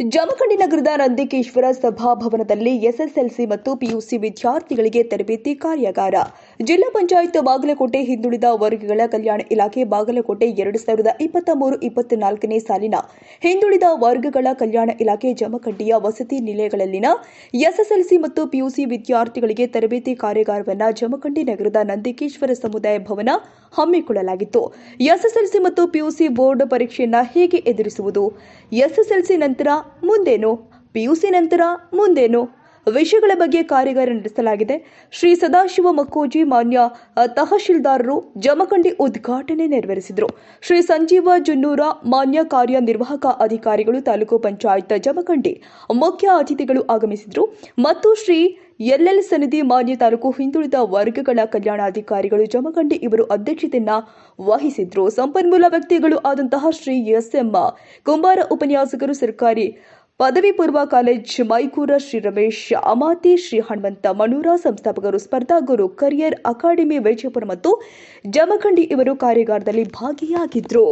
ಜಮಖಂಡಿ ನಗರದ ನಂದಿಕೇಶ್ವರ ಸಭಾಭವನದಲ್ಲಿ ಎಸ್ಎಸ್ಎಲ್ಸಿ ಮತ್ತು ಪಿಯುಸಿ ವಿದ್ಯಾರ್ಥಿಗಳಿಗೆ ತರಬೇತಿ ಕಾರ್ಯಾಗಾರ. ಜಿಲ್ಲಾ ಪಂಚಾಯತ್ ಬಾಗಲಕೋಟೆ ಹಿಂದುಳಿದ ವರ್ಗಗಳ ಕಲ್ಯಾಣ ಇಲಾಖೆ ಬಾಗಲಕೋಟೆ ಎರಡು ಸಾವಿರದ ಇಪ್ಪತ್ತ ಮೂರು ಇಪ್ಪತ್ನಾಲ್ಕನೇ ಸಾಲಿನ ಹಿಂದುಳಿದ ವರ್ಗಗಳ ಕಲ್ಯಾಣ ಇಲಾಖೆ ಜಮಖಂಡಿಯ ವಸತಿ ನಿಲಯಗಳಲ್ಲಿನ ಎಸ್ಎಸ್ಎಲ್ಸಿ ಮತ್ತು ಪಿಯುಸಿ ವಿದ್ಯಾರ್ಥಿಗಳಿಗೆ ತರಬೇತಿ ಕಾರ್ಯಾಗಾರವನ್ನು ಜಮಖಂಡಿ ನಗರದ ನಂದಿಕೇಶ್ವರ ಸಮುದಾಯ ಭವನ ಹಮ್ಮಿಕೊಳ್ಳಲಾಗಿತ್ತು. ಎಸ್ಎಸ್ಎಲ್ಸಿ ಮತ್ತು ಪಿಯುಸಿ ಬೋರ್ಡ್ ಪರೀಕ್ಷೆಯನ್ನು ಹೇಗೆ ಎದುರಿಸುವುದು? ಎಸ್ಎಸ್ಎಲ್ಸಿ ನಂತರ ಮುಂದೇನು? ಸಿ ನಂತರ ಮುಂದೇನು? ವಿಷಯಗಳ ಬಗ್ಗೆ ಕಾರ್ಯಾಗಾರ ನಡೆಸಲಾಗಿದೆ. ಶ್ರೀ ಸದಾಶಿವ ಮಕ್ಕೋಜಿ ಮಾನ್ಯ ತಹಶೀಲ್ದಾರರು ಜಮಖಂಡಿ ಉದ್ಘಾಟನೆ ನೆರವೇರಿಸಿದರು. ಶ್ರೀ ಸಂಜೀವ ಜುನ್ನೂರ ಮಾನ್ಯ ಕಾರ್ಯನಿರ್ವಾಹಕ ಅಧಿಕಾರಿಗಳು ತಾಲೂಕು ಪಂಚಾಯತ್ ಜಮಖಂಡಿ ಮುಖ್ಯ ಅತಿಥಿಗಳು ಆಗಮಿಸಿದರು. ಮತ್ತು ಶ್ರೀ ಎಲ್ಎಲ್ ಸನ್ನಿಧಿ ಮಾನ್ಯ ತಾಲೂಕು ಹಿಂದುಳಿದ ವರ್ಗಗಳ ಕಲ್ಯಾಣಾಧಿಕಾರಿಗಳು ಜಮಖಂಡಿ ಇವರು ಅಧ್ಯಕ್ಷತೆಯನ್ನ ವಹಿಸಿದ್ರು. ಸಂಪನ್ಮೂಲ ವ್ಯಕ್ತಿಗಳು ಆದಂತಹ ಶ್ರೀ ಎಸ್ ಎಂ ಕುಂಬಾರ ಉಪನ್ಯಾಸಕರು, ಸರ್ಕಾರಿ ಪದವಿ ಪೂರ್ವ ಕಾಲೇಜ್ ಮೈಕೂರ ಶ್ರೀ ರಮೇಶ್, ಅಮಾತಿ ಶ್ರೀ ಹನುಮಂತ ಮಣೂರ ಸಂಸ್ಥಾಪಕರು ಸ್ಪರ್ಧಾ ಗುರು ಕರಿಯರ್ ಅಕಾಡೆಮಿ, ವೈಜಯಪುರ ಮತ್ತು ಜಮಖಂಡಿ ಇವರು ಕಾರ್ಯಾಗಾರದಲ್ಲಿ ಭಾಗಿಯಾಗಿದ್ರು.